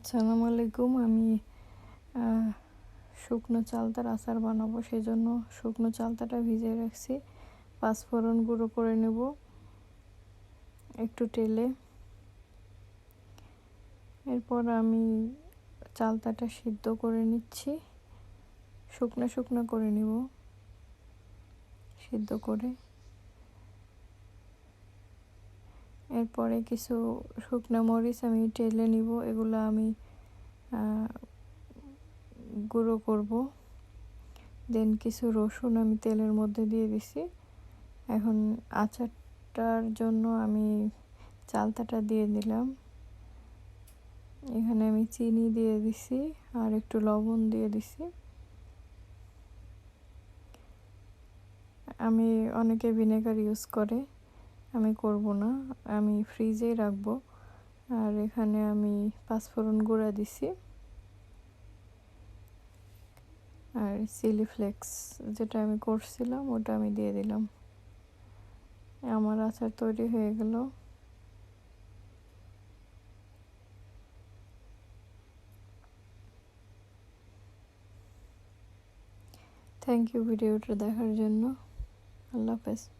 আসসালামু আলাইকুম। আমি শুকনো চালতার আচার বানাবো সেই জন্য শুকনো চালতাটা ভিজিয়ে রাখছি। পাঁচফোড়ন গুঁড়ো করে নেব একটু তেলে। এরপর আমি চালতাটা সিদ্ধ করে নিচ্ছি। শুকনো শুকনো করে নিব সিদ্ধ করে। এরপরে কিছু শুকনো মরিচ আমি টেলে নিব, এগুলো আমি গুঁড়ো করব। দেন কিছু রসুন আমি তেলের মধ্যে দিয়ে দিছি। এখন আচারটার জন্য আমি চালতাটা দিয়ে দিলাম। এখানে আমি চিনি দিয়ে দিছি আর একটু লবণ দিয়ে দিছি। আমি অনেকে ভিনেগার ইউজ করে। আমি করব না। আমি ফ্রিজেই রাখব। আর এখানে আমি পাঁচফোড়ন গুঁড়া দিছি। আর চিলি ফ্লেক্স যেটা আমি করছিলাম, ওটা আমি দিয়ে দিলাম। আমার আচার তৈরি হয়ে গেল। থ্যাংক ইউ ভিডিওটা দেখার জন্য। আল্লাহ হাফেজ।